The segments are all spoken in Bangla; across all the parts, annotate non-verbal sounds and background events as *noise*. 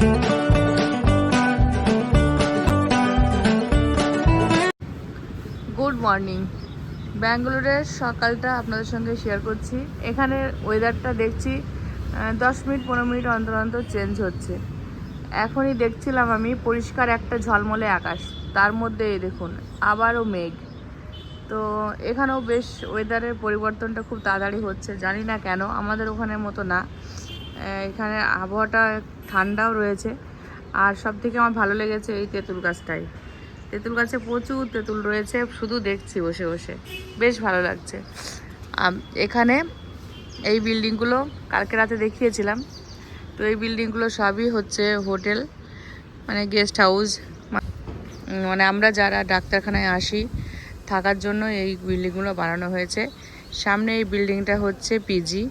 গুড মর্নিং ব্যাঙ্গালোরের সকালটা আপনাদের সঙ্গে শেয়ার করছি। এখানে ওয়েদারটা দেখছি দশ মিনিট, পনেরো মিনিট অন্তর অন্তর চেঞ্জ হচ্ছে। এখনই দেখছিলাম আমি, পরিষ্কার একটা ঝলমলে আকাশ। তার মধ্যে দেখুন, আবারও মেঘ। তো এখানেও বেশ ওয়েদারের পরিবর্তনটা খুব তাড়াতাড়ি হচ্ছে। জানি না কেন, আমাদের ওখানের মতো না। এখানে আবহাওয়াটা ঠান্ডাও রয়েছে। আর সব থেকে আমার ভালো লেগেছে এই তেঁতুল গাছটাই। তেঁতুল গাছে প্রচুর তেঁতুল রয়েছে, শুধু দেখছি বসে বসে। বেশ ভালো লাগছে। এখানে এই বিল্ডিংগুলো কালকে রাতে দেখিয়েছিলাম। তো এই বিল্ডিংগুলো সবই হচ্ছে হোটেল মানে গেস্ট হাউস। মানে আমরা যারা ডাক্তারখানায় আসি, থাকার জন্য এই বিল্ডিংগুলো বানানো হয়েছে। সামনে এই বিল্ডিংটা হচ্ছে পিজি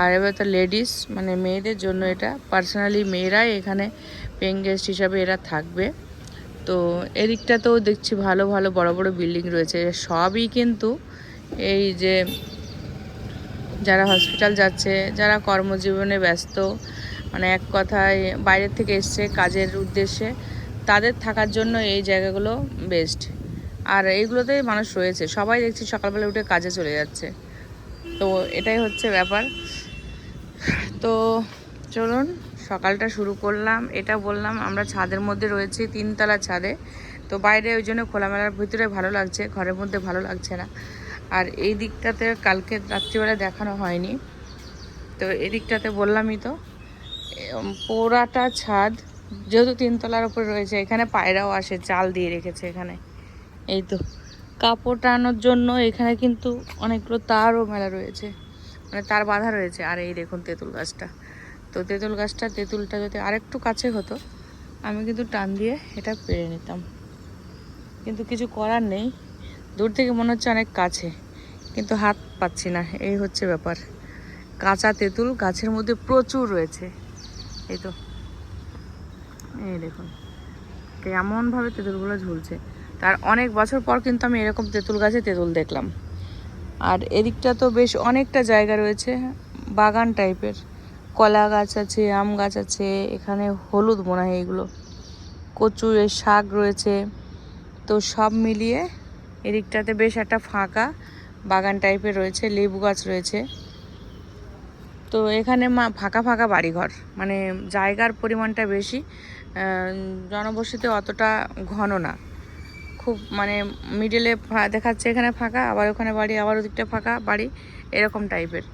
আর এবার তো লেডিস মানে মেয়েদের জন্য এটা। পার্সোনালি মেয়েরাই এখানে পেইং গেস্ট হিসাবে এরা থাকবে। তো এদিকটাতেও দেখছি ভালো ভালো, বড় বড় বিল্ডিং রয়েছে। সবই কিন্তু এই যে যারা হসপিটাল যাচ্ছে, যারা কর্মজীবনে ব্যস্ত মানে এক কথায় বাইরের থেকে এসছে কাজের উদ্দেশ্যে, তাদের থাকার জন্য এই জায়গাগুলো বেস্ট আর এইগুলোতে মানুষ রয়েছে। সবাই দেখছি সকালবেলা উঠে কাজে চলে যাচ্ছে। তো এটাই হচ্ছে ব্যাপার। তো চলুন, সকালটা শুরু করলাম। এটা বললাম, আমরা ছাদের মধ্যে রয়েছি, তিনতলা ছাদে। তো বাইরে ওই জন্য খোলামেলার ভিতরে ভালো লাগছে, ঘরের মধ্যে ভালো লাগছে না। আর এই দিকটাতে কালকে রাত্রিবেলা দেখানো হয়নি। তো এই দিকটাতে বললামই তো পোড়াটা ছাদ যেহেতু তিনতলার উপরে রয়েছে, এখানে পায়রাও আসে, চাল দিয়ে রেখেছে এখানে। এই তো। কাপড় টানানোর জন্য এখানে কিন্তু অনেকগুলো তারও মেলা রয়েছে। মানে তার বাঁধা রয়েছে। আর এই দেখুন তেঁতুল গাছটা। তো তেঁতুল গাছটা, তেঁতুলটা যদি আরেকটু কাছে হতো, আমি কিন্তু টান দিয়ে এটা পেরে নিতাম। কিন্তু কিছু করার নেই। দূর থেকে মনে হচ্ছে অনেক কাছে। কিন্তু হাত পাচ্ছি না। এই হচ্ছে ব্যাপার। কাঁচা তেঁতুল গাছের মধ্যে প্রচুর রয়েছে। এই তো। এই দেখুন। কেমনভাবে তেঁতুলগুলো ঝুলছে। তার অনেক বছর পর কিন্তু আমি এরকম তেঁতুল গাছে তেঁতুল দেখলাম। আর এদিকটা তো বেশ অনেকটা জায়গা রয়েছে, বাগান টাইপের। কলা গাছ আছে, আম গাছ আছে, এখানে হলুদ হয় এগুলো। কচুর শাক রয়েছে। তো সব মিলিয়ে এদিকটাতে বেশ একটা ফাঁকা বাগান টাইপের রয়েছে, লেবু গাছ রয়েছে। তো এখানে মা ফাঁকা ফাঁকা বাড়িঘর মানে জায়গার পরিমাণটা বেশি জনবসতি অতটা ঘন না। খুব মানে মিডলে দেখাচ্ছে এখানে ফাঁকা, আবার ওখানে বাড়ি, আবার ওদিকটা ফাঁকা বাড়ি, এরকম টাইপের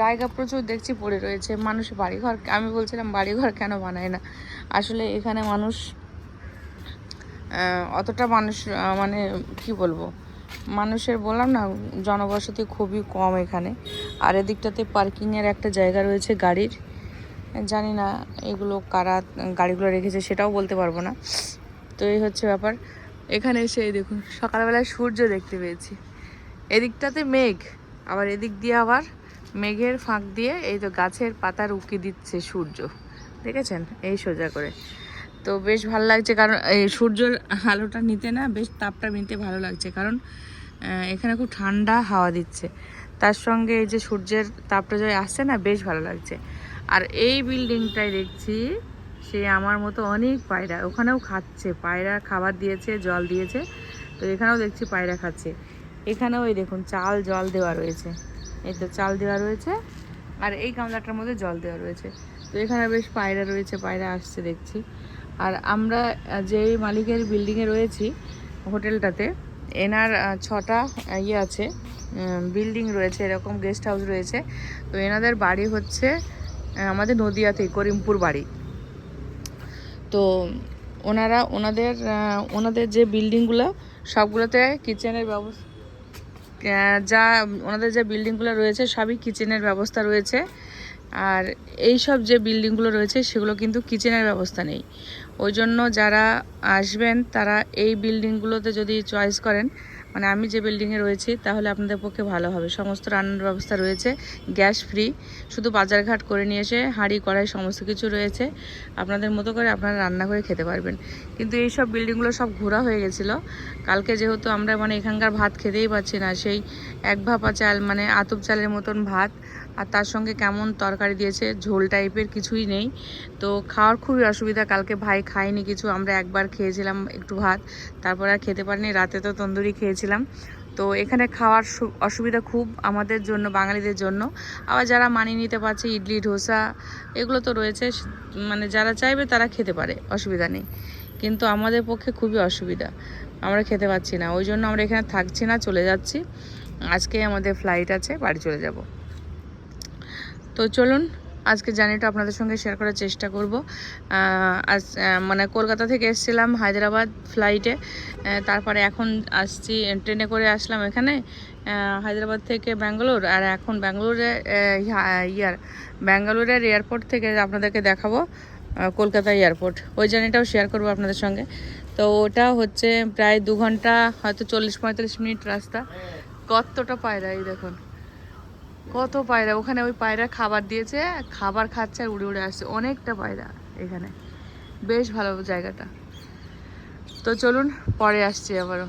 জায়গা প্রচুর দেখছি পড়ে রয়েছে, মানুষ বাড়িঘর, আমি বলছিলাম বাড়িঘর কেন বানায় না? আসলে এখানে মানুষ অতটা মানুষ মানে কি বলব? মানুষের বললাম না, জনবসতি খুবই কম এখানে। আর এদিকটাতে পার্কিংয়ের একটা জায়গা রয়েছে গাড়ির। জানি না এগুলো কারা গাড়িগুলো রেখেছে, সেটাও বলতে পারব না। তো এই হচ্ছে ব্যাপার। এখানে এসে দেখুন, সকালবেলায় সূর্য দেখতে পেয়েছি। এদিকটাতে মেঘ, আবার এদিক দিয়ে আবার মেঘের ফাঁক দিয়ে এই তো গাছের পাতার উকি দিচ্ছে সূর্য। দেখেছেন? এই সোজা করে। তো বেশ ভালো লাগছে, কারণ এই সূর্যের আলোটা নিতে না বেশ তাপটা নিতে ভালো লাগছে, কারণ এখানে খুব ঠান্ডা হাওয়া দিচ্ছে। তার সঙ্গে এই যে সূর্যের তাপটা যে আসছে না, বেশ ভালো লাগছে। আর এই বিল্ডিংটাই দেখছি সে আমার মতো অনেক পায়রা, ওখানেও খাচ্ছে, পায়রা খাবার দিয়েছে, জল দিয়েছে, তো এখানেও দেখছি পায়রা খাচ্ছে। এখানেও এই দেখুন, চাল, জল দেওয়া রয়েছে। এই তো চাল দেওয়া রয়েছে, আর এই গামলাটার মধ্যে জল দেওয়া রয়েছে। তো এখানে বেশ পায়রা রয়েছে, পায়রা আসছে দেখছি। আর আমরা যেই মালিকের বিল্ডিংয়ে রয়েছি, হোটেলটাতে, এনার ছটা ইয়ে আছে বিল্ডিং রয়েছে, এরকম গেস্ট হাউস রয়েছে। তো এনাদের বাড়ি হচ্ছে আমাদের নদিয়াতে, করিমপুর বাড়ি। তো ওনারা, ওনাদের ওনাদের যে বিল্ডিংগুলো, সবগুলোতে কিচেনের ব্যবস্থা যা, ওনাদের যে বিল্ডিংগুলো রয়েছে, সবই কিচেনের ব্যবস্থা রয়েছে। আর এই সব যে বিল্ডিংগুলো রয়েছে, সেগুলো কিন্তু কিচেনের ব্যবস্থা নেই। ওই জন্য যারা আসবেন, তারা এই বিল্ডিংগুলোতে যদি চয়েস করেন মানে আমি যে বিল্ডিংয়ে রয়েছি, তাহলে আপনাদের পক্ষে ভালো হবে। সমস্ত রান্নার ব্যবস্থা রয়েছে গ্যাস ফ্রি শুধু বাজারঘাট করে নিয়ে এসে হাঁড়ি, কড়াই, সমস্ত কিছু রয়েছে। আপনাদের মতো করে আপনারা রান্না করে খেতে পারবেন। কিন্তু এই সব বিল্ডিংগুলো সব ঘোরা হয়ে গেছিল। কালকে যেহেতু আমরা মানে এখানকার ভাত খেতেই পাচ্ছি না, সেই এক ভাপা চাল মানে আতপ চালের মতন ভাত আর তার সঙ্গে কেমন তরকারি দিয়েছে, ঝোল টাইপের কিছুই নেই। তো খাওয়ার খুবই অসুবিধা, কালকে ভাই খায়নি কিছু, আমরা একবার খেয়েছিলাম একটু ভাত, তারপর আর খেতে পারিনি, রাতে তো তন্দুরি খেয়েছিলাম। তো এখানে খাওয়ার অসুবিধা খুব আমাদের জন্য, বাঙালিদের জন্য। আবার যারা মানিয়ে নিতে পারছে, ইডলি, ধোসা, এগুলো তো রয়েছে মানে যারা চাইবে তারা খেতে পারে, অসুবিধা নেই। কিন্তু আমাদের পক্ষে খুবই অসুবিধা, আমরা খেতে পাচ্ছি না। ওই জন্য আমরা এখানে থাকছি না, চলে যাচ্ছি। আজকে আমাদের ফ্লাইট আছে, বাড়ি চলে যাব। তো চলুন আজকে জার্নিটা আপনাদের সঙ্গে শেয়ার করার চেষ্টা করব। আজ মানে কলকাতা থেকে এসেছিলাম হায়দ্রাবাদ ফ্লাইটে তারপরে এখন আসছি, ট্রেনে করে আসলাম এখানে হায়দ্রাবাদ থেকে ব্যাঙ্গালোর। আর এখন ব্যাঙ্গালোরে ইয়ার ব্যাঙ্গালোরের এয়ারপোর্ট থেকে আপনাদেরকে দেখাবো কলকাতা এয়ারপোর্ট ওই জার্নিটাও শেয়ার করব আপনাদের সঙ্গে। তো ওটা হচ্ছে প্রায় দু ঘণ্টা, হয়তো চল্লিশ পঁয়তাল্লিশ মিনিট রাস্তা। কতটা পায়রা এই দেখুন। কত পায়রা, ওখানে ওই পায়রা খাবার দিয়েছে, খাবার খাচ্ছে আর উড়ে উড়ে আসছে। অনেকটা পায়রা এখানে। বেশ ভালো জায়গাটা। তো চলুন, পরে আসছি আবারও।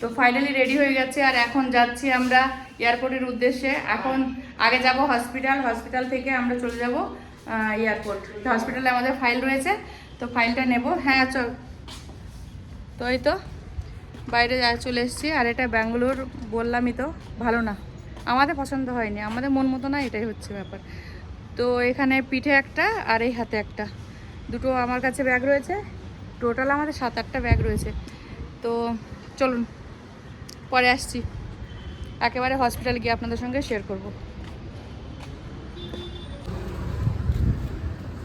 তো ফাইনালি রেডি হয়ে গেছে আর এখন যাচ্ছি আমরা এয়ারপোর্টের উদ্দেশ্যে। এখন আগে যাব হসপিটাল হসপিটাল থেকে আমরা চলে যাব এয়ারপোর্ট হসপিটালে আমাদের ফাইল রয়েছে। তো ফাইলটা নেব। হ্যাঁ চল। তো এই তো। বাইরে যা চলে এসেছি, আর এটা ব্যাঙ্গালোর বললামই তো, ভালো না। আমাদের পছন্দ হয়নি, আমাদের মন মতো না, এটাই হচ্ছে ব্যাপার। তো এখানে পিঠে একটা, আর এই হাতে একটা। দুটো আমার কাছে ব্যাগ রয়েছে টোটাল আমাদের সাত আটটা ব্যাগ রয়েছে। তো চলুন, পরে আসছি। একেবারে হসপিটাল গিয়ে আপনাদের সঙ্গে শেয়ার করব।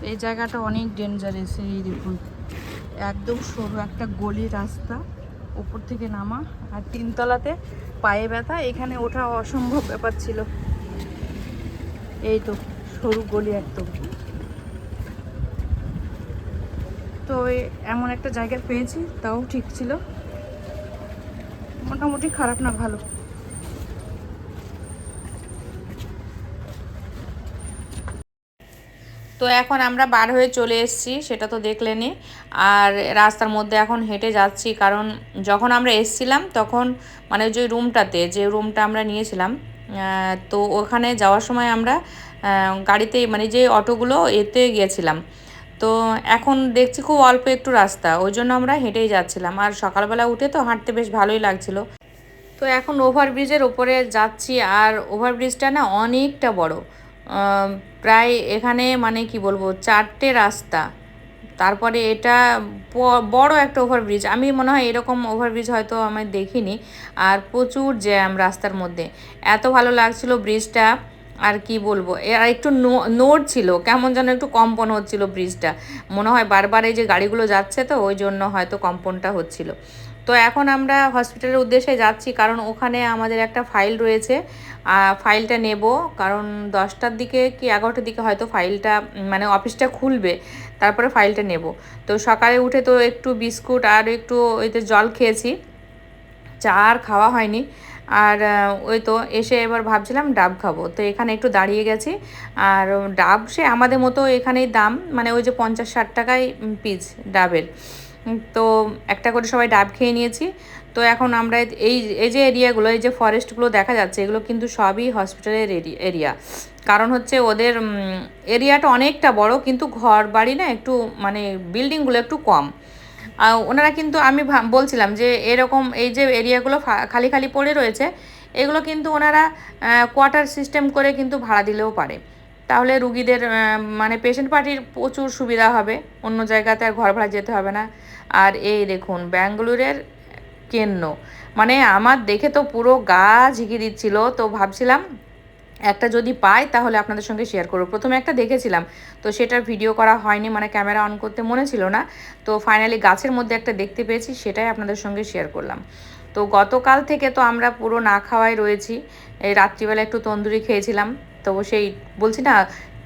এই জায়গাটা অনেক ডেঞ্জারাস এই দেখুন। একদম সরু একটা গলি রাস্তা। উপর থেকে নামা আর তিনতলাতে পায়ে ব্যথা, এখানে ওঠা অসম্ভব ব্যাপার ছিল। এই তো, সরু গলি একদম। তো এমন একটা জায়গা পেয়েছি, তাও ঠিক ছিল। মোটামুটি খারাপ না, ভালো। তো এখন আমরা বার হয়ে চলে এসেছি, সেটা তো দেখলেনি আর রাস্তার মধ্যে এখন হেঁটে যাচ্ছি, কারণ যখন আমরা এসছিলাম তখন মানে যে রুমটাতে, যে রুমটা আমরা নিয়েছিলাম তো ওখানে যাওয়ার সময় আমরা গাড়িতে মানে যে অটোগুলো এতে গিয়েছিলাম। তো এখন দেখছি খুব অল্প একটু রাস্তা, ওই জন্য আমরা হেঁটেই যাচ্ছিলাম। আর সকালবেলা উঠে তো হাঁটতে বেশ ভালোই লাগছিল। তো এখন ওভারব্রিজের ওপরে যাচ্ছি, আর ওভারব্রিজটা না অনেকটা বড়। প্রায় এখানে মানে কি বলব, চারটে রাস্তা। তারপরে এটা বড় একটা ওভারব্রিজ আমি মনে হয় এরকম ওভারব্রিজ হয়তো আমি দেখিনি। আর প্রচুর জ্যাম রাস্তার মধ্যে। এত ভালো লাগছিল ব্রিজটা আর কি বলব আর একটু নোট ছিল, কেমন যেন একটু কম্পন হচ্ছিল ব্রিজটা মনে হয় বারবার এই যে গাড়িগুলো যাচ্ছে তো, ওই জন্য হয়তো কম্পনটা হচ্ছিল। তো এখন আমরা হসপিটালের উদ্দেশ্যে যাচ্ছি, কারণ ওখানে আমাদের একটা ফাইল রয়েছে। ফাইলটা নেব, কারণ দশটার দিকে কি এগারোটার দিকে হয়তো ফাইলটা মানে অফিসটা খুলবে, তারপরে ফাইলটা নেব। তো সকালে উঠে তো একটু বিস্কুট আর একটু ওইতে জল খেয়েছি, চা আর খাওয়া হয়নি। আর ওই তো এসে এবার ভাবছিলাম ডাব খাব। তো এখানে একটু দাঁড়িয়ে গেছি, আর ডাব সে আমাদের মতো এখানেই দাম মানে ওই যে পঞ্চাশ ষাট টাকায় পিস ডাবের। তো একটা করে সবাই ডাব খেয়ে নিয়েছি। তো এখন আমরা এই এই যে এরিয়াগুলো, এই যে ফরেস্টগুলো দেখা যাচ্ছে, এগুলো কিন্তু সবই হসপিটালের এরিয়া। কারণ হচ্ছে ওদের এরিয়াটা অনেকটা বড়, কিন্তু ঘর বাড়ি না একটু মানে বিল্ডিংগুলো একটু কম। ওনারা কিন্তু, আমি বলছিলাম যে এরকম এই যে এরিয়াগুলো খালি খালি পড়ে রয়েছে, এগুলো কিন্তু ওনারা কোয়ার্টার সিস্টেম করে কিন্তু ভাড়া দিলেও পারে। তাহলে রুগীদের মানে পেশেন্ট পার্টির প্রচুর সুবিধা হবে। অন্য জায়গাতে আর ঘর ভাড়া যেতে হবে না। আর এই দেখুন, ব্যাঙ্গালোরের কেন্ন মানে আমার দেখে তো পুরো গা ঝিঁকি দিচ্ছিল। তো ভাবছিলাম একটা যদি পাই তাহলে আপনাদের সঙ্গে শেয়ার করব। প্রথমে একটা দেখেছিলাম, তো সেটার ভিডিও করা হয়নি মানে ক্যামেরা অন করতে মনে ছিল না। তো ফাইনালি গাছের মধ্যে একটা দেখতে পেয়েছি, সেটাই আপনাদের সঙ্গে শেয়ার করলাম। তো গতকাল থেকে তো আমরা পুরো না খাওয়াই রয়েছি। এই রাত্রিবেলা একটু তন্দুরি খেয়েছিলাম। তো সেই, বলছি না,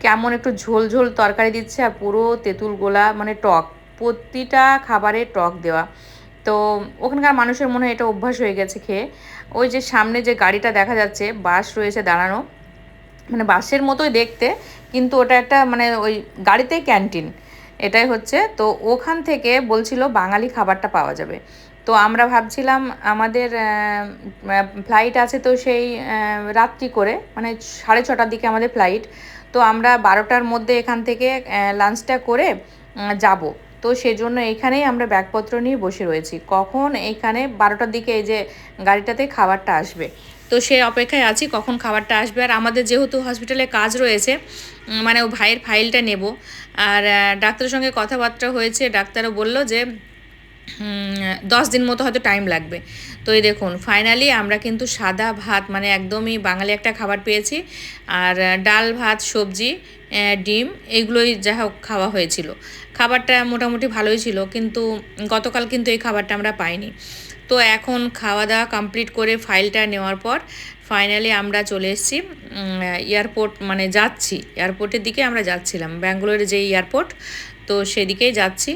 কেমন একটু ঝোল ঝোল তরকারি দিচ্ছে আর পুরো তেঁতুল গোলা মানে টক, প্রতিটা খাবারে টক দেওয়া। তো ওখানকার মানুষের মনে হয় এটা অভ্যাস হয়ে গেছে খেয়ে। ওই যে সামনে যে গাড়িটা দেখা যাচ্ছে, বাস রয়েছে দাঁড়ানো। মানে বাসের মতোই দেখতে, কিন্তু ওটা একটা মানে ওই গাড়িতেই ক্যান্টিন। এটাই হচ্ছে, তো ওখান থেকে বলছিল বাঙালি খাবারটা পাওয়া যাবে। তো আমরা ভাবছিলাম আমাদের ফ্লাইট আছে তো সেই রাত্রি করে মানে সাড়ে ছটার দিকে আমাদের ফ্লাইট তো আমরা বারোটার মধ্যে এখান থেকে লাঞ্চটা করে যাব। তো সেজন্য এখানেই আমরা ব্যাগপত্র নিয়ে বসে রয়েছি। কখন এখানে বারোটার দিকে এই যে গাড়িটাতে খাবারটা আসবে। তো সে অপেক্ষায় আছি কখন খাবারটা আসবে। আর আমাদের যেহেতু হসপিটালে কাজ রয়েছে মানে ও ভাইয়ের ফাইলটা নেব। আর ডাক্তারের সঙ্গে কথাবার্তা হয়েছে, ডাক্তারও বলল যে দশ দিন মতো হয়তো টাইম লাগবে। তো এই দেখুন ফাইনালি আমরা কিন্তু সাদা ভাত মানে একদমই বাঙালি একটা খাবার পেয়েছি। আর ডাল ভাত, সবজি ডিম এইগুলোই যা হোক খাওয়া হয়েছিল। খাবারটা মোটামুটি ভালোই ছিল, কিন্তু গতকাল কিন্তু এই খাবারটা আমরা পাইনি। তো এখন খাওয়া দাওয়া কমপ্লিট করে ফাইলটা নেওয়ার পর ফাইনালি আমরা চলে এসেছি এয়ারপোর্ট মানে যাচ্ছি। এয়ারপোর্টের দিকে আমরা যাচ্ছিলাম, ব্যাঙ্গালোরের যে এয়ারপোর্ট তো সেদিকেই যাচ্ছি।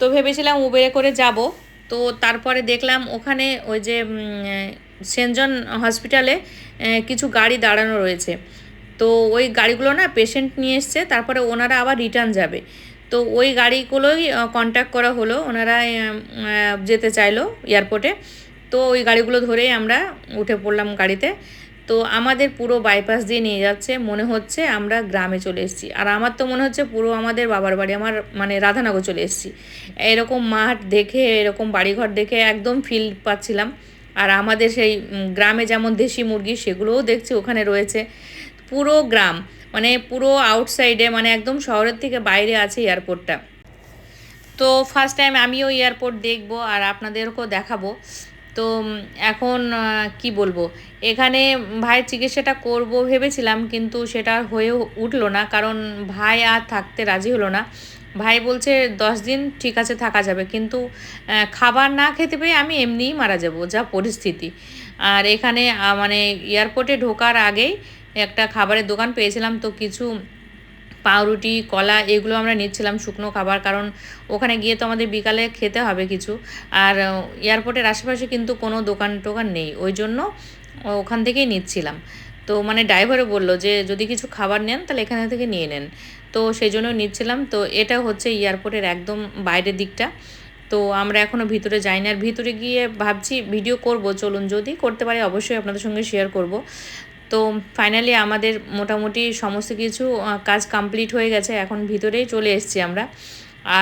তো ভেবেছিলাম উবেরে করে যাব। তো তারপরে দেখলাম ওখানে ওই যে উম, সেন্ট জন হসপিটালে কিছু গাড়ি দাঁড়ানো রয়েছে। তো ওই গাড়িগুলো না পেশেন্ট নিয়ে এসছে তারপরে ওনারা আবার রিটার্ন যাবে। তো ওই গাড়িগুলোই কন্ট্যাক্ট করা হলো। ওনারা যেতে চাইলো এয়ারপোর্টে তো ওই গাড়িগুলো ধরেই আমরা উঠে পড়লাম গাড়িতে। তো আমাদের পুরো বাইপাস দিয়ে নিয়ে যাচ্ছে। মনে হচ্ছে আমরা গ্রামে চলে এসেছি। আর আমার তো মনে হচ্ছে পুরো আমাদের বাবার বাড়ি, আমার মানে রাধানগর চলে এসেছি। এরকম মাঠ দেখে, এরকম বাড়িঘর দেখে একদম ফিল পাচ্ছিলাম। আর আমাদের সেই গ্রামে যেমন দেশি মুরগি, সেগুলোও দেখছি ওখানে রয়েছে। পুরো গ্রাম মানে পুরো আউটসাইডে মানে একদম শহরের থেকে বাইরে আছে এয়ারপোর্টটা তো ফার্স্ট টাইম আমিও এয়ারপোর্ট দেখব আর আপনাদেরকেও দেখাবো। তো এখন কি বলব? এখানে ভাইয়ের চিকিৎসাটা করব ভেবেছিলাম, কিন্তু সেটা হয়ে উঠল না, কারণ ভাই আর থাকতে রাজি হলো না। ভাই বলছে, দশ দিন ঠিক আছে, থাকা যাবে। কিন্তু খাবার না খেতে পেয়ে আমি এমনিই মারা যাব, যা পরিস্থিতি। আর এখানে মানে এয়ারপোর্টে ঢোকার আগেই একটা খাবারের দোকান পেয়েছিলাম, তো কিছু পাউরুটি, কলা এগুলো আমরা নিচ্ছিলাম শুকনো খাবার, কারণ ওখানে গিয়ে তো আমাদের বিকালে খেতে হবে কিছু। আর এয়ারপোর্টের আশেপাশে কিন্তু কোনো দোকান টোকান নেই, ওই জন্য ওখান থেকেই নিচ্ছিলাম। তো মানে ড্রাইভারও বলল যে, যদি কিছু খাবার নেন, তাহলে এখানে থেকে নিয়ে নেন। তো সেই জন্য নিচ্ছিলাম। তো এটা হচ্ছে এয়ারপোর্টের একদম বাইরের দিকটা। তো আমরা এখনও ভিতরে যাইনি। আর ভিতরে গিয়ে ভাবছি, ভিডিও করব। চলুন, যদি করতে পারি, অবশ্যই আপনাদের সঙ্গে শেয়ার করব। তো ফাইনালি আমাদের মোটামুটি সমস্ত কিছু কাজ কমপ্লিট হয়ে গেছে, এখন ভিতরেই চলে এসেছি আমরা।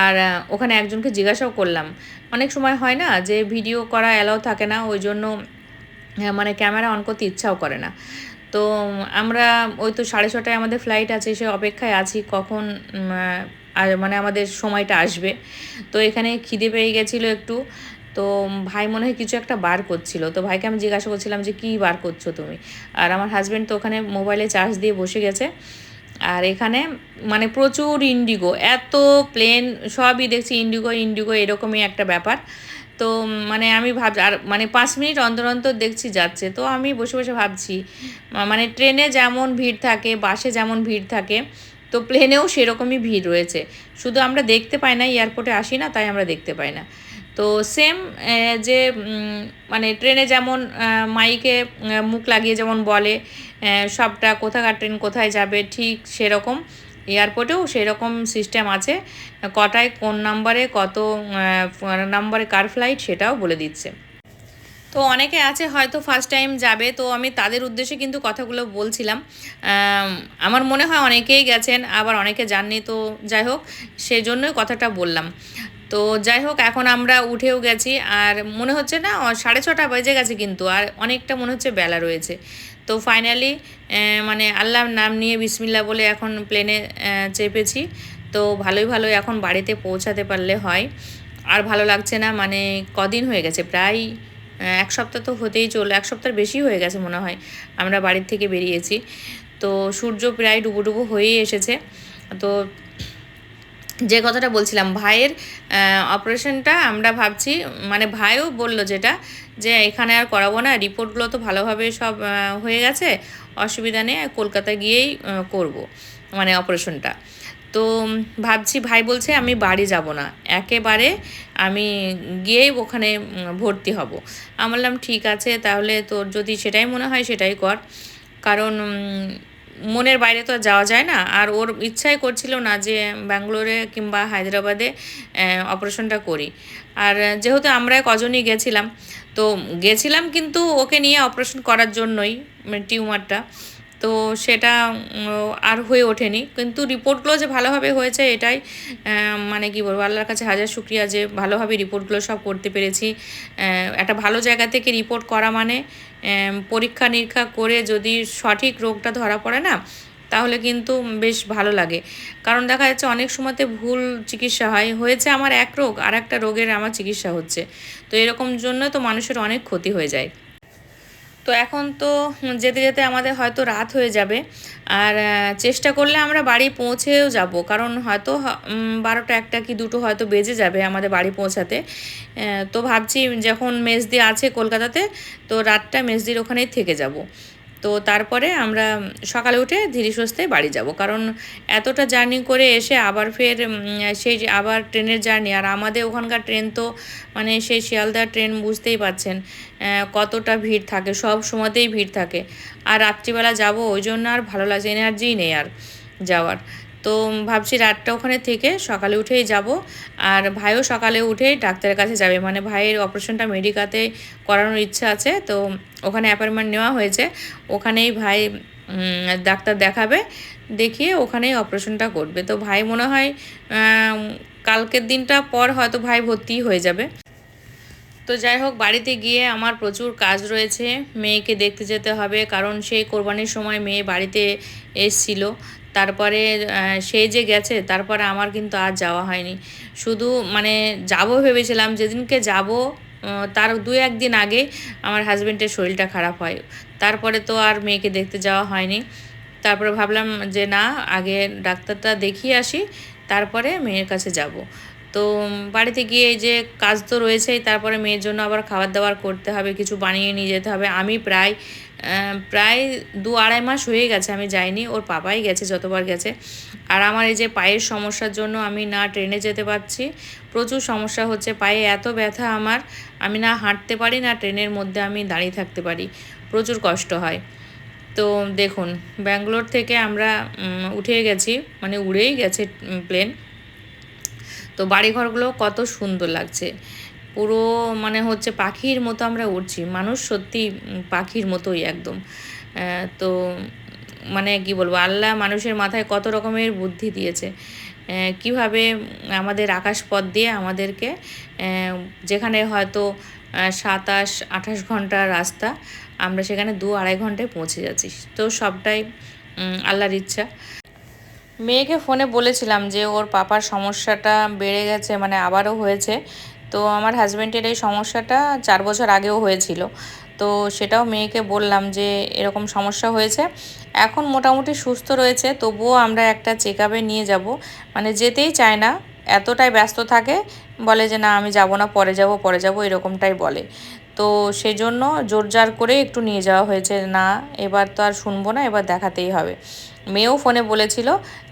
আর ওখানে একজনকে জিজ্ঞাসাও করলাম। অনেক সময় হয় না যে ভিডিও করা অ্যালাও থাকে না, ওই জন্য মানে ক্যামেরা অন করতে ইচ্ছাও করে না। তো, আমরা ওই তো সাড়ে ছটায় আমাদের ফ্লাইট আছে, সে অপেক্ষায় আছি কখন মানে আমাদের সময়টা আসবে। তো এখানে খিদে পেয়ে গেছিল একটু। তো ভাই মনে হয় কিছু একটা বার করছিল। তো ভাইকে আমি জিজ্ঞাসা করছিলাম যে, কী বার করছ তুমি? আর আমার হাজব্যান্ড তো ওখানে মোবাইলে চার্জ দিয়ে বসে গেছে। আর এখানে মানে প্রচুর ইন্ডিগো এত প্লেন সবই দেখছি ইন্ডিগো ইন্ডিগো এরকমই একটা ব্যাপার। তো মানে আমি ভাব, আর মানে পাঁচ মিনিট অন্তর অন্তর দেখছি যাচ্ছে। তো আমি বসে বসে ভাবছি মানে ট্রেনে যেমন ভিড় থাকে, বাসে যেমন ভিড় থাকে, তো প্লেনেও সেরকমই ভিড় রয়েছে। শুধু আমরা দেখতে পাই না এয়ারপোর্টে আসি না, তাই আমরা দেখতে পাই না। তো সেম যে মানে ট্রেনে যেমন মাইকে মুখ লাগিয়ে যেমন বলে সবটা কোথাকার ট্রেন কোথায় যাবে, ঠিক সেরকম, এয়ারপোর্টেও সেরকম সিস্টেম আছে। কটায়, কোন নাম্বারে, কত নাম্বারে কার ফ্লাইট সেটাও বলে দিচ্ছে। তো অনেকে আছে হয়তো ফার্স্ট টাইম যাবে, তো আমি তাদের উদ্দেশ্যে কিন্তু কথাগুলো বলছিলাম। আমার মনে হয় অনেকেই গেছেন, আবার অনেকে যাননি, তো যাই হোক, সেজন্যই কথাটা বললাম। তো যাই হোক, এখন আমরা উঠেও গেছি আর মনে হচ্ছে না সাড়ে ছটা বেজে গেছে কিন্তু, আর অনেকটা মনে হচ্ছে বেলা রয়েছে। তো ফাইনালি মানে আল্লাহর নাম নিয়ে বিসমিল্লা বলে এখন প্লেনে চেপেছি। তো ভালোই ভালোই এখন বাড়িতে পৌঁছাতে পারলে হয়। আর ভালো লাগছে না মানে কদিন হয়ে গেছে, প্রায় এক সপ্তাহ তো হতেই চলল, এক সপ্তাহ বেশি হয়ে গেছে মনে হয়, আমরা বাড়ির থেকে বেরিয়েছি। তো সূর্য প্রায় ডুবো ডুবো হয়েই এসেছে। তো যে কথাটা বলছিলাম, ভাইয়ের অপারেশনটা আমরা ভাবছি মানে ভাইও বলল যেটা, যে এখানে আর করাবো না রিপোর্টগুলো তো ভালোভাবে সব হয়ে গেছে, অসুবিধা নেই কলকাতা গিয়েই করব মানে অপারেশনটা তো ভাবছি, ভাই বলছে আমি বাড়ি যাব না, একেবারে আমি গিয়েই ওখানে ভর্তি হব। আমি বললাম, ঠিক আছে, তাহলে তোর যদি সেটাই মনে হয়, সেটাই কর। কারণ মনের বাইরে তো যাওয়া যায় না। আর ওর ইচ্ছাই করছিল না যে ব্যাঙ্গালোরে কিংবা হায়দ্রাবাদে অপারেশনটা করি। আর যেহেতু আমরা কজনই গেছিলাম, তো গেছিলাম কিন্তু ওকে নিয়ে অপারেশন করার জন্যই টিউমারটা। তো সেটা আর হয়ে ওঠেনি। কিন্তু রিপোর্টগুলো যে ভালোভাবে হয়েছে এটাই মানে কি বলব, আল্লাহর কাছে হাজার শুক্রিয়া যে ভালোভাবে রিপোর্টগুলো সব করতে পেরেছি। একটা ভালো জায়গা থেকে রিপোর্ট করা মানে পরীক্ষা নিরীক্ষা করে যদি সঠিক রোগটা ধরা পড়ে না, তাহলে কিন্তু বেশ ভালো লাগে। কারণ দেখা যাচ্ছে অনেক সময়তে ভুল চিকিৎসা হয়। হয়েছে আমার এক রোগ আর একটা রোগের আমার চিকিৎসা হচ্ছে। তো এরকম জন্য তো মানুষের অনেক ক্ষতি হয়ে যায়। তো এখন তো যেতে যেতে আমাদের হয়তো রাত হয়ে যাবে। আর চেষ্টা করলে আমরা বাড়ি পৌঁছেও যাব। কারণ হয়তো বারোটা একটা কি দুটো হয়তো বেজে যাবে আমাদের বাড়ি পৌঁছাতে। তো ভাবছি যখন মেজদি আছে কলকাতাতে, তো রাতটা মেজদির ওখানেই থেকে যাব। তো তারপরে আমরা সকালে উঠে ধীরে সুস্থে বাড়ি যাব। কারণ এতটা জার্নি করে এসে আবার ফের সেই আবার ট্রেনের জার্নি, আর আমাদের ওখানকার ট্রেন তো মানে সেই শিয়ালদা ট্রেন বুঝতেই পাচ্ছেন কতটা ভিড় থাকে, সব সময়তেই ভিড় থাকে। আর রাত্রিবেলা যাব, ওই জন্য আর ভালো লাগছে এনার্জিই নেই আর যাওয়ার। তো ভাবছি রাতটা ওখানে থেকে সকালে উঠেই যাব। আর ভাইও সকালে উঠেই ডাক্তারের কাছে যাবে। মানে ভাইয়ের অপারেশনটা মেডিকাতে করানোর ইচ্ছা আছে। তো ওখানে অ্যাপয়েন্টমেন্ট নেওয়া হয়েছে। ওখানেই ভাই ডাক্তার দেখাবে। দেখিয়ে ওখানেই অপারেশনটা করবে। তো ভাই মনে হয় কালকের দিনটা পর হয়তো ভাই ভর্তি হয়ে যাবে। তো যাই হোক, বাড়িতে গিয়ে আমার প্রচুর কাজ রয়েছে। মেয়েকে দেখতে যেতে হবে। কারণ সেই কোরবানির সময় মেয়ে বাড়িতে এসছিল। তারপরে সে যে গেছে, তারপরে আমার কিন্তু আর যাওয়া হয়নি। শুধু মানে যাব ভেবেছিলাম, যেদিনকে যাব তার দু একদিন আগে আমার হাজব্যান্ডের শরীরটা খারাপ হয়। তারপরে তো আর মেয়েকে দেখতে যাওয়া হয়নি। তারপরে ভাবলাম যে না, আগে ডাক্তারটা দেখিয়ে আসি, তারপরে মেয়ের কাছে যাব। তো বাড়িতে গিয়ে যে কাজ তো রয়েছেই, তারপরে মেয়ের জন্য আবার খাবার দাবার করতে হবে, কিছু বানিয়ে নিয়ে যেতে হবে। আমি প্রায় প্রায় দু আড়াই মাস হয়ে গেছে, আমি যাইনি, ওর পাপাই গেছে, যতবার গেছে। আর আমার এই যে পায়ের সমস্যার জন্য আমি না ট্রেনে যেতে পারছি, প্রচুর সমস্যা হচ্ছে, পায়ে এত ব্যথা আমার, আমি না হাঁটতে পারি, না ট্রেনের মধ্যে আমি দাঁড়িয়ে থাকতে পারি, প্রচুর কষ্ট হয়। তো দেখুন, ব্যাঙ্গালোর থেকে আমরা উঠে গেছি মানে উড়েই গেছে প্লেন। তো বাড়িঘরগুলো কত সুন্দর লাগছে। পুরো মানে হচ্ছে পাখির মতো আমরা উঠছি মানুষ সত্যি পাখির মতোই একদম। তো মানে কি বলব, আল্লাহ মানুষের মাথায় কত রকমের বুদ্ধি দিয়েছে। কীভাবে আমাদের আকাশপথ দিয়ে আমাদেরকে যেখানে হয়তো সাতাশ, আঠাশ ঘণ্টার রাস্তা, আমরা সেখানে দু আড়াই ঘন্টায় পৌঁছে যাচ্ছি। তো সবটাই আল্লাহর ইচ্ছা। মেয়েকে ফোনে বলেছিলাম যে ওর পাপার সমস্যাটা বেড়ে গেছে মানে আবারও হয়েছে। তো আমার হাজব্যান্ডের এই সমস্যাটা চার বছর আগেও হয়েছিল। তো সেটাও মেয়েকে বললাম যে এরকম সমস্যা হয়েছে। এখন মোটামুটি সুস্থ রয়েছে, তবুও আমরা একটা চেক নিয়ে যাব। মানে যেতেই চায় না, এতটাই ব্যস্ত থাকে, বলে যে না আমি যাব না, পরে যাব পরে যাব, এরকমটাই বলে। তো সেজন্য জোরজার করে একটু নিয়ে যাওয়া হয়েছে, না, এবার তো আর শুনব না, এবার দেখাতেই হবে। মেয়েও ফোনে বলেছিল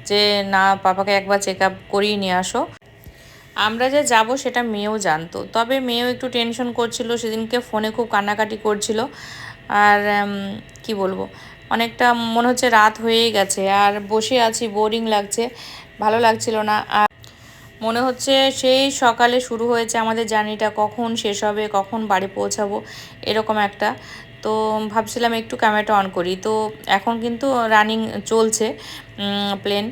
যে, না, পাপাকে একবার চেক আপ করিয়ে নিয়ে আসো। আমরা যে যাব সেটা মেয়েও জানতো। তবে মেয়েও একটু টেনশন করছিল, সেদিনকে ফোনে খুব কান্নাকাটি করছিল। আর কি বলব? অনেকটা মনে হচ্ছে রাত হয়েই গেছে। আর বসে আছি বোরিং লাগছে, ভালো লাগছিল না। আর মনে হচ্ছে সেই সকালে শুরু হয়েছে আমাদের জার্নিটা, কখন শেষ হবে, কখন বাড়ি পৌঁছাবো, এরকম একটা। তো ভাবছিলাম একটু ক্যামেরাটা অন করি। তো এখন কিন্তু রানিং চলছে প্লেন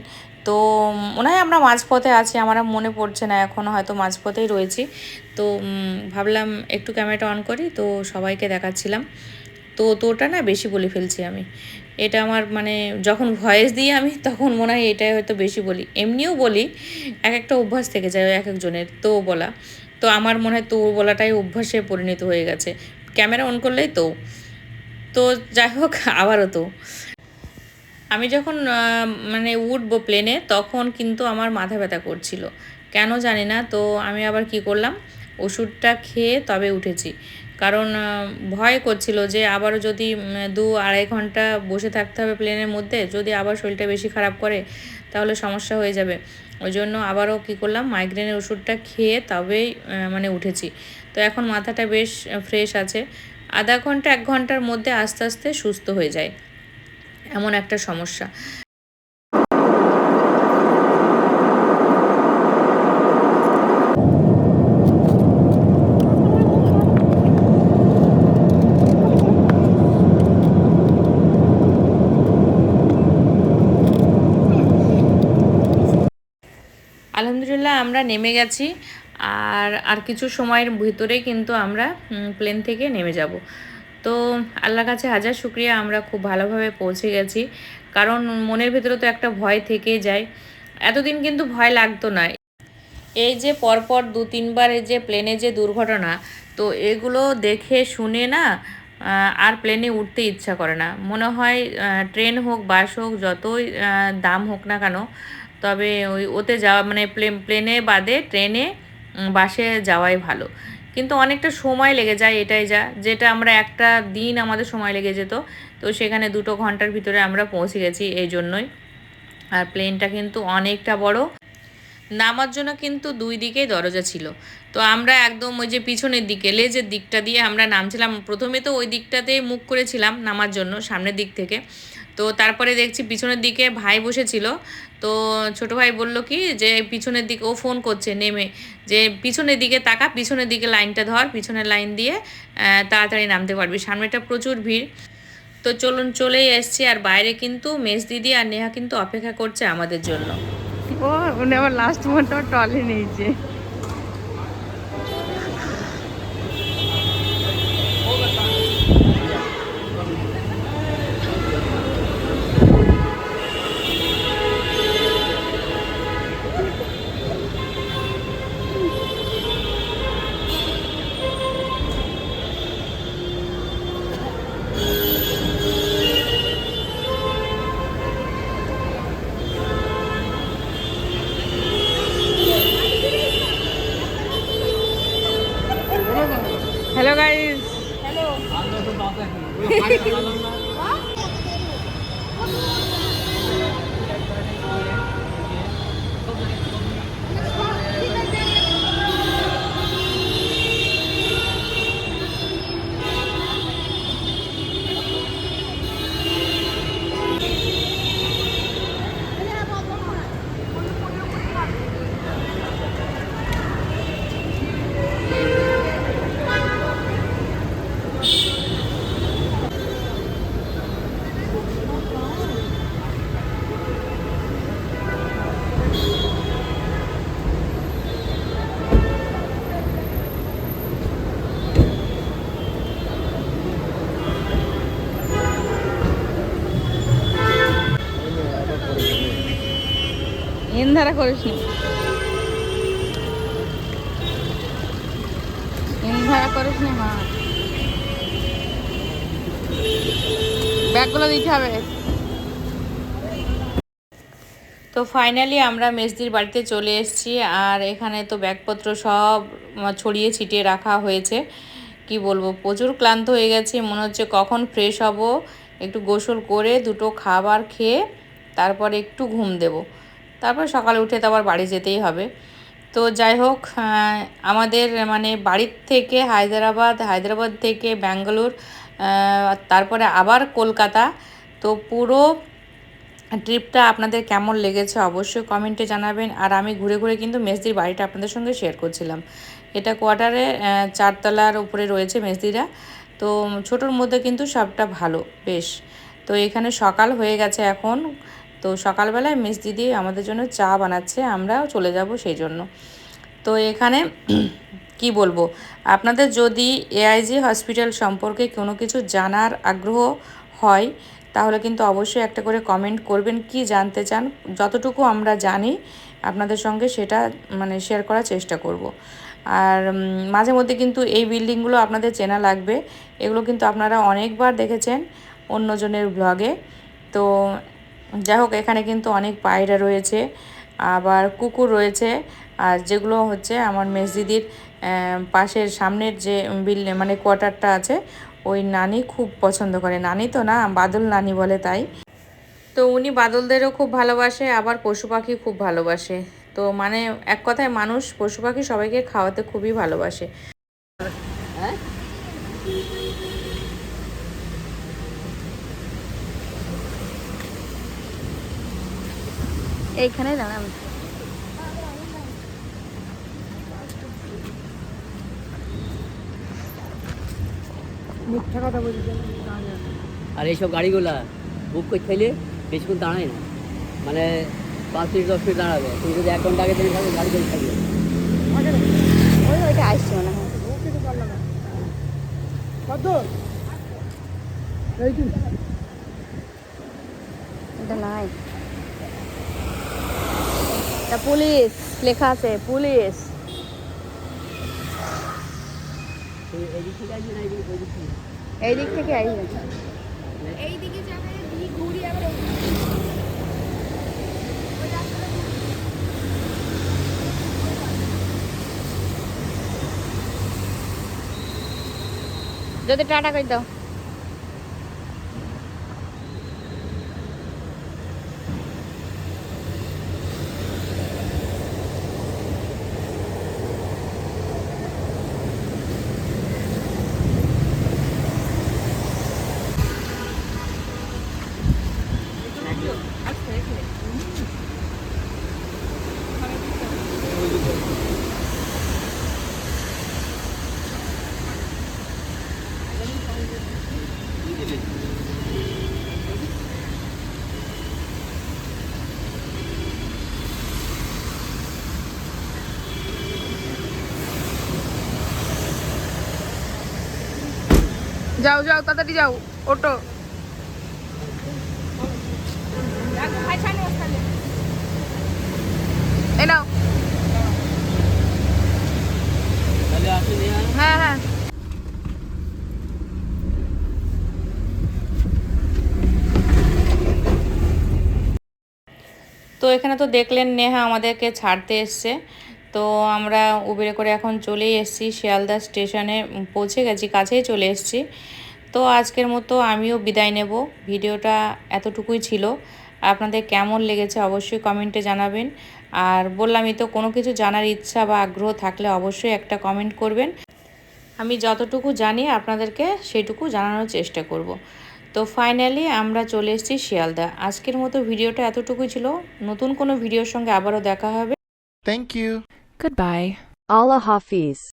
তো মনে হয় আমরা মাঝপথে আছি আমার মনে পড়ছে না এখনও হয়তো মাঝপথেই রয়েছি। তো ভাবলাম একটু ক্যামেরাটা অন করি, তো সবাইকে দেখাচ্ছিলাম। তো তোটা না বেশি বলে ফেলছি আমি। এটা আমার মানে যখন ভয়েস দিই আমি, তখন মনে হয় এটাই হয়তো বেশি বলি। এমনিও বলি এক একটা অভ্যাস থেকে যায় এক একজনের তো বলা। তো আমার মনে হয় তো বলাটাই অভ্যাসে পরিণত হয়ে গেছে। ক্যামেরা অন করলেই তো। তো যাই হোক, আবারও তো। আমি যখন মানে উঠবো প্লেনে তখন কিন্তু আমার মাথা ব্যথা করছিল। কেন জানি না, তো আমি আবার কি করলাম, ওষুধটা খেয়ে তবে উঠেছি। কারণ ভয় করছিল যে আবারও যদি দু আড়াই ঘণ্টা বসে থাকতে হবে প্লেনের মধ্যে, যদি আবার শরীরটা বেশি খারাপ করে, তাহলে সমস্যা হয়ে যাবে। ওই জন্য আবারও কী করলাম মাইগ্রেনের ওষুধটা খেয়ে তবেই মানে উঠেছি। তো এখন মাথাটা বেশ ফ্রেশ আছে। আধা ঘণ্টা, এক ঘণ্টার মধ্যে আস্তে আস্তে সুস্থ হয়ে যায়। এমন একটা সমস্যা। আলহামদুলিল্লাহ, আমরা নেমে গেছি। আর আর কিছু সময়ের ভিতরে কিন্তু আমরা প্লেন থেকে নেমে যাব। তো আল্লাহর কাছে হাজার শুক্রিয়া, আমরা খুব ভালোভাবে পৌঁছে গেছি। কারণ মনের ভেতরে তো একটা ভয় থেকেই যায়। এতদিন কিন্তু ভয় লাগতো না। এই যে পরপর দু তিনবার এই যে প্লেনে যে দুর্ঘটনা, তো এগুলো দেখে শুনে না আর প্লেনে উঠতে ইচ্ছা করে না। মনে হয় ট্রেন হোক বাস হোক, যতই দাম হোক না কেন, তবে ওই ওতে যাওয়া মানে প্লেন প্লেনে বাদে ট্রেনে বাসে যাওয়াই ভালো। কিন্তু অনেকটা সময় লেগে যায় এটাই যা, যেটা আমরা একটা দিন আমাদের সময় লেগে যেত, তো সেখানে দুটো ঘণ্টার ভিতরে আমরা পৌঁছে গেছি এই জন্যই। আর প্লেনটা কিন্তু অনেকটা বড়। নামার জন্য কিন্তু দুই দিকেই দরজা ছিল। তো আমরা একদম ওই যে পিছনের দিকে, লেজের দিকটা দিয়ে আমরা নামছিলাম। প্রথমে তো ওই দিকটাতেই মুখ করেছিলাম নামার জন্য, সামনের দিক থেকে। তো তারপরে দেখছি পিছনের দিকে ভাই বসেছিল। তো ছোট ভাই বলল কি যে পিছনের দিকে, ও ফোন করছে নেমে, যে পিছনের দিকে তাকা, পিছনের দিকে লাইনটা ধর, পিছনের লাইন দিয়ে তাড়াতাড়ি নামতে পারবি। সামনেটা প্রচুর ভিড়। তো চলুন চলেই এসছি, আর বাইরে কিন্তু মেস দিদি আর নেহা কিন্তু অপেক্ষা করছে আমাদের জন্য। ও, উনি আবার লাস্ট মোমেন্ট ট্রলি নিয়েছে। ইন্ধারা করিস নি। ব্যাগগুলো দিতে হবে। তো ফাইনালি আমরা মেজদির বাড়িতে চলে এসেছি আর এখানে তো ব্যাগপত্র সব ছড়িয়ে ছিটিয়ে রাখা হয়েছে। কি বলব, প্রচুর ক্লান্ত হয়ে গেছি। মনে হচ্ছে কখন ফ্রেশ হব। একটু গোসল করে দুটো খাবার খেয়ে তারপরে একটু ঘুম দেব। তারপর সকালে উঠে তো আবার বাড়ি যেতেই হবে। তো যাই হোক আমাদের মানে বাড়ির থেকে হায়দ্রাবাদ হায়দ্রাবাদ থেকে ব্যাঙ্গালোর তারপরে আবার কলকাতা। তো পুরো ট্রিপটা আপনাদের কেমন লেগেছে অবশ্যই কমেন্টে জানাবেন। আর আমি ঘুরে ঘুরে কিন্তু মেসদির বাড়িটা আপনাদের সঙ্গে শেয়ার করছিলাম। এটা কোয়ার্টারে চারতলার উপরে রয়েছে মেসদিরা। তো ছোটোর মধ্যে কিন্তু সবটা ভালো, বেশ। তো এখানে সকাল হয়ে গেছে এখন। তো সকালবেলায় মিস দিদি আমাদের জন্য চা বানাচ্ছে, আমরাও চলে যাব সেই জন্য। তো এখানে *clears throat* কি বলব, আপনাদের যদি এআইজি হসপিটাল সম্পর্কে কোনো কিছু জানার আগ্রহ হয়, তাহলে কিন্তু অবশ্যই একটা করে কমেন্ট করবেন, কি জানতে চান, যতটুকু আমরা জানি, আপনাদের সঙ্গে সেটা মানে শেয়ার করার চেষ্টা করব। আর মাঝে মধ্যে কিন্তু এই বিল্ডিংগুলো আপনাদের চেনা লাগবে, এগুলো কিন্তু আপনারা অনেকবার দেখেছেন অন্যজনের ব্লগে তো যাই হোক এখানে কিন্তু অনেক পায়রা রয়েছে, আবার কুকুর রয়েছে, আর যেগুলো হচ্ছে আমার মেসজিদির পাশের সামনের যে বিল মানে কোয়ার্টারটা আছে, ওই নানি খুব পছন্দ করে। নানি তো না, বাদল নানি বলে তাই। তো উনি বাদলদেরও খুব ভালোবাসে, আবার পশু পাখি খুব ভালোবাসে। তো মানে এক কথায় মানুষ, পশু পাখি সবাইকে খাওয়াতে খুবই ভালোবাসে। এইখানে দাঁড়াবে আর এইসব গাড়িগুলা বুক করতে চাইলে বেশিক্ষণ দাঁড়ায় না। মানে পাঁচ মিনিট দশ মিনিট দাঁড়াবে। তুমি যদি এক ঘণ্টা আগে থেকে থাকবে গাড়ি করে থাকবে। ওই ওইটা আসছে মনে হয়। এটা নাই এটা পুলিশ লেখা আছে পুলিশ। থেকে ওই দিক থেকে এই দিক আসবে যদি টাটা করে দাও। যাও যাও, তাড়াতাড়ি যাও নাও। হ্যাঁ হ্যাঁ। তো এখানে তো দেখলেন নেহা আমাদেরকে ছাড়তে এসছে। তো আমরা উবেরে করে এখন চলেই এসেছি, শিয়ালদা স্টেশনে পৌঁছে গেছি, কাছেই চলে এসেছি। তো আজকের মতো আমিও বিদায় নেব। ভিডিওটা এতটুকুই ছিল। আপনাদের কেমন লেগেছে অবশ্যই কমেন্টে জানাবেন। আর বললামই তো কোনো কিছু জানার ইচ্ছা বা আগ্রহ থাকলে অবশ্যই একটা কমেন্ট করবেন। আমি যতটুকু জানি আপনাদেরকে সেটুকু জানানোর চেষ্টা করব। তো ফাইনালি আমরা চলে এসেছি শিয়ালদা। আজকের মতো ভিডিওটা এতটুকুই ছিল। নতুন কোনো ভিডিওর সঙ্গে আবারও দেখা হবে। Thank you you. Goodbye. Allah Hafiz.